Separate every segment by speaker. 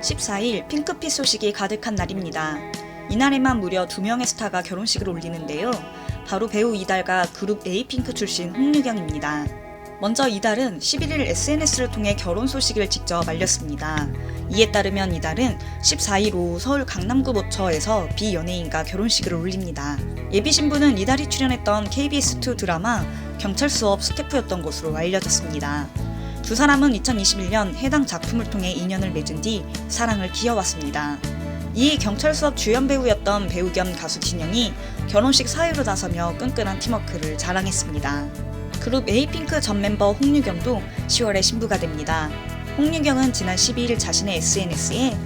Speaker 1: 14일 핑크빛 소식이 가득한 날입니다. 이날에만 무려 두 명의 스타가 결혼식을 올리는데요. 바로 배우 이달과 그룹 에이핑크 출신 홍유경입니다. 먼저 이달은 11일 SNS를 통해 결혼 소식을 직접 알렸습니다. 이에 따르면 이달은 14일 오후 서울 강남구 모처에서 비연예인과 결혼식을 올립니다. 예비 신부는 이달이 출연했던 KBS2 드라마 경찰 수업 스태프였던 것으로 알려졌습니다. 두 사람은 2021년 해당 작품을 통해 인연을 맺은 뒤 사랑을 기어왔습니다. 이에 경찰 수업 주연 배우였던 배우 겸 가수 진영이 결혼식 사회로 나서며 끈끈한 팀워크를 자랑했습니다. 그룹 에이핑크 전 멤버 홍유경도 10월에 신부가 됩니다. 홍유경은 지난 12일 자신의 SNS에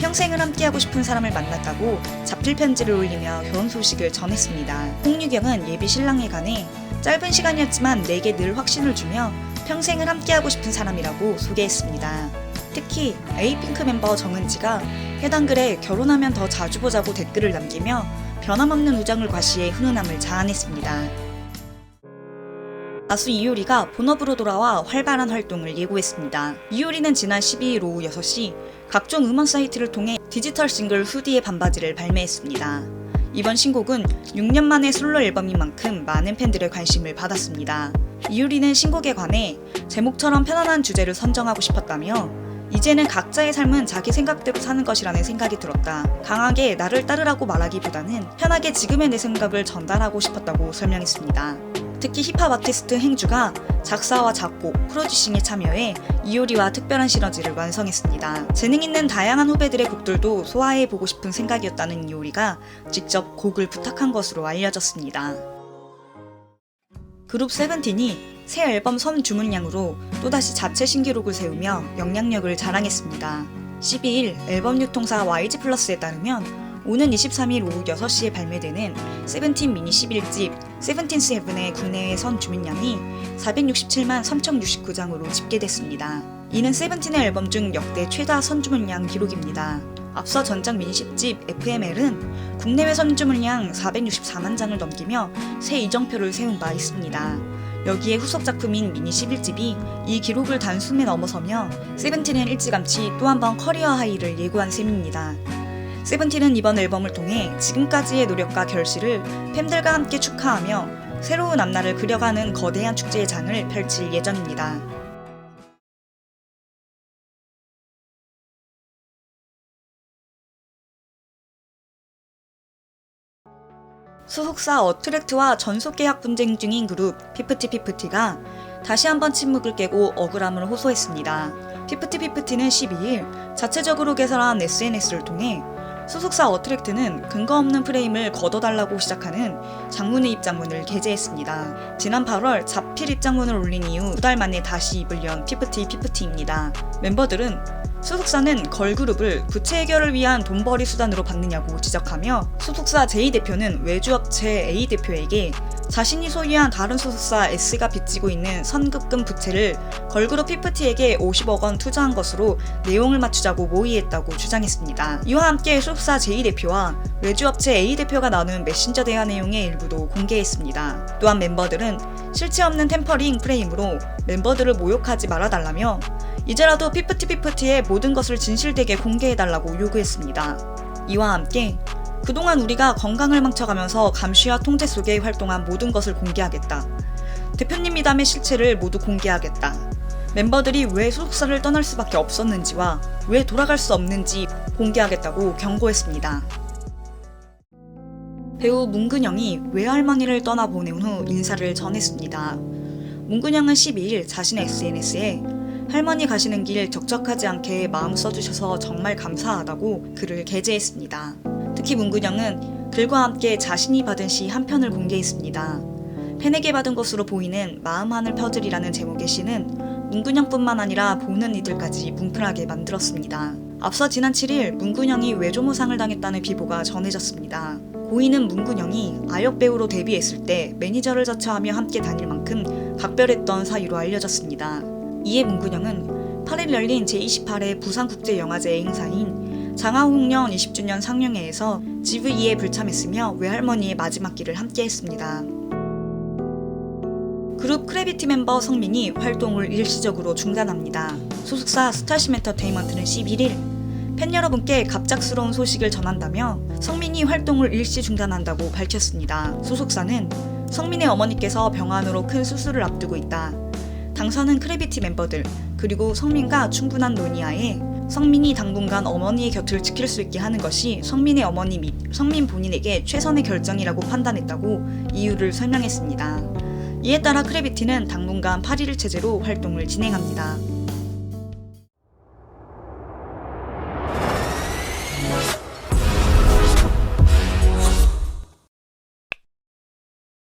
Speaker 1: 평생을 함께하고 싶은 사람을 만났다고 자필 편지를 올리며 결혼 소식을 전했습니다. 홍유경은 예비 신랑에 관해 짧은 시간이었지만 내게 늘 확신을 주며 평생을 함께하고 싶은 사람이라고 소개했습니다. 특히 에이핑크 멤버 정은지가 해당 글에 결혼하면 더 자주 보자고 댓글을 남기며 변함없는 우정을 과시해 훈훈함을 자아냈습니다. 가수 이효리가 본업으로 돌아와 활발한 활동을 예고했습니다. 이효리는 지난 12일 오후 6시 각종 음원 사이트를 통해 디지털 싱글 후디의 반바지를 발매했습니다. 이번 신곡은 6년 만의 솔로 앨범인 만큼 많은 팬들의 관심을 받았습니다. 이효리는 신곡에 관해 제목처럼 편안한 주제를 선정하고 싶었다며 이제는 각자의 삶은 자기 생각대로 사는 것이라는 생각이 들었다. 강하게 나를 따르라고 말하기보다는 편하게 지금의 내 생각을 전달하고 싶었다고 설명했습니다. 특히 힙합 아티스트 행주가 작사와 작곡, 프로듀싱에 참여해 이효리와 특별한 시너지를 완성했습니다. 재능 있는 다양한 후배들의 곡들도 소화해 보고 싶은 생각이었다는 이효리가 직접 곡을 부탁한 것으로 알려졌습니다. 그룹 세븐틴이 새 앨범 선 주문량으로 또다시 자체 신기록을 세우며 영향력을 자랑했습니다. 12일 앨범 유통사 YG 플러스에 따르면 오는 23일 오후 6시에 발매되는 세븐틴 미니 11집 세븐틴 세븐의 국내외 선 주문량이 467만 3,069장으로 집계됐습니다. 이는 세븐틴의 앨범 중 역대 최다 선주문량 기록입니다. 앞서 전작 미니 10집 FML은 국내외 선주문량 464만 장을 넘기며 새 이정표를 세운 바 있습니다. 여기에 후속 작품인 미니 11집이 이 기록을 단숨에 넘어서며 세븐틴은 일찌감치 또 한 번 커리어 하이를 예고한 셈입니다. 세븐틴은 이번 앨범을 통해 지금까지의 노력과 결실을 팬들과 함께 축하하며 새로운 앞날을 그려가는 거대한 축제의 장을 펼칠 예정입니다. 소속사 어트랙트와 전속 계약 분쟁 중인 그룹 피프티피프티가 다시 한번 침묵을 깨고 억울함을 호소했습니다. 피프티피프티는 12일 자체적으로 개설한 SNS를 통해 소속사 어트랙트는 근거 없는 프레임을 걷어달라고 시작하는 장문의 입장문을 게재했습니다. 지난 8월 자필 입장문을 올린 이후 두 달 만에 다시 입을 연 피프티 피프티입니다. 멤버들은 소속사는 걸그룹을 부채 해결을 위한 돈벌이 수단으로 받느냐고 지적하며 소속사 J 대표는 외주업체 A 대표에게 자신이 소유한 다른 소속사 S가 빚지고 있는 선급금 부채를 걸그룹 피프티에게 50억 원 투자한 것으로 내용을 맞추자고 모의했다고 주장했습니다. 이와 함께 소속사 J 대표와 외주업체 A 대표가 나눈 메신저 대화 내용의 일부도 공개했습니다. 또한 멤버들은 실체 없는 템퍼링 프레임으로 멤버들을 모욕하지 말아달라며 이제라도 피프티피프티의 모든 것을 진실되게 공개해달라고 요구했습니다. 이와 함께 그동안 우리가 건강을 망쳐가면서 감시와 통제 속에 활동한 모든 것을 공개하겠다. 대표님 미담의 실체를 모두 공개하겠다. 멤버들이 왜 소속사를 떠날 수밖에 없었는지와 왜 돌아갈 수 없는지 공개하겠다고 경고했습니다. 배우 문근영이 외할머니를 떠나보낸 후 인사를 전했습니다. 문근영은 12일 자신의 SNS에 할머니 가시는 길 적적하지 않게 마음 써주셔서 정말 감사하다고 글을 게재했습니다. 특히 문근영은 글과 함께 자신이 받은 시 한 편을 공개했습니다. 팬에게 받은 것으로 보이는 마음 하늘 퍼즐이라는 제목의 시는 문근영뿐만 아니라 보는 이들까지 뭉클하게 만들었습니다. 앞서 지난 7일 문근영이 외조모상을 당했다는 비보가 전해졌습니다. 고인은 문근영이 아역 배우로 데뷔했을 때 매니저를 자처하며 함께 다닐 만큼 각별했던 사유로 알려졌습니다. 이에 문근영은 8일 열린 제28회 부산국제영화제 행사인 장하홍련 20주년 상영회에서 GVE에 불참했으며 외할머니의 마지막 길을 함께했습니다. 그룹 크래비티 멤버 성민이 활동을 일시적으로 중단합니다. 소속사 스타쉽 엔터테인먼트는 11일 팬 여러분께 갑작스러운 소식을 전한다며 성민이 활동을 일시 중단한다고 밝혔습니다. 소속사는 성민의 어머니께서 병환으로 큰 수술을 앞두고 있다. 당사는 크래비티 멤버들 그리고 성민과 충분한 논의하에 성민이 당분간 어머니의 곁을 지킬 수 있게 하는 것이 성민의 어머니 및 성민 본인에게 최선의 결정이라고 판단했다고 이유를 설명했습니다. 이에 따라 크래비티는 당분간 8일 체제로 활동을 진행합니다.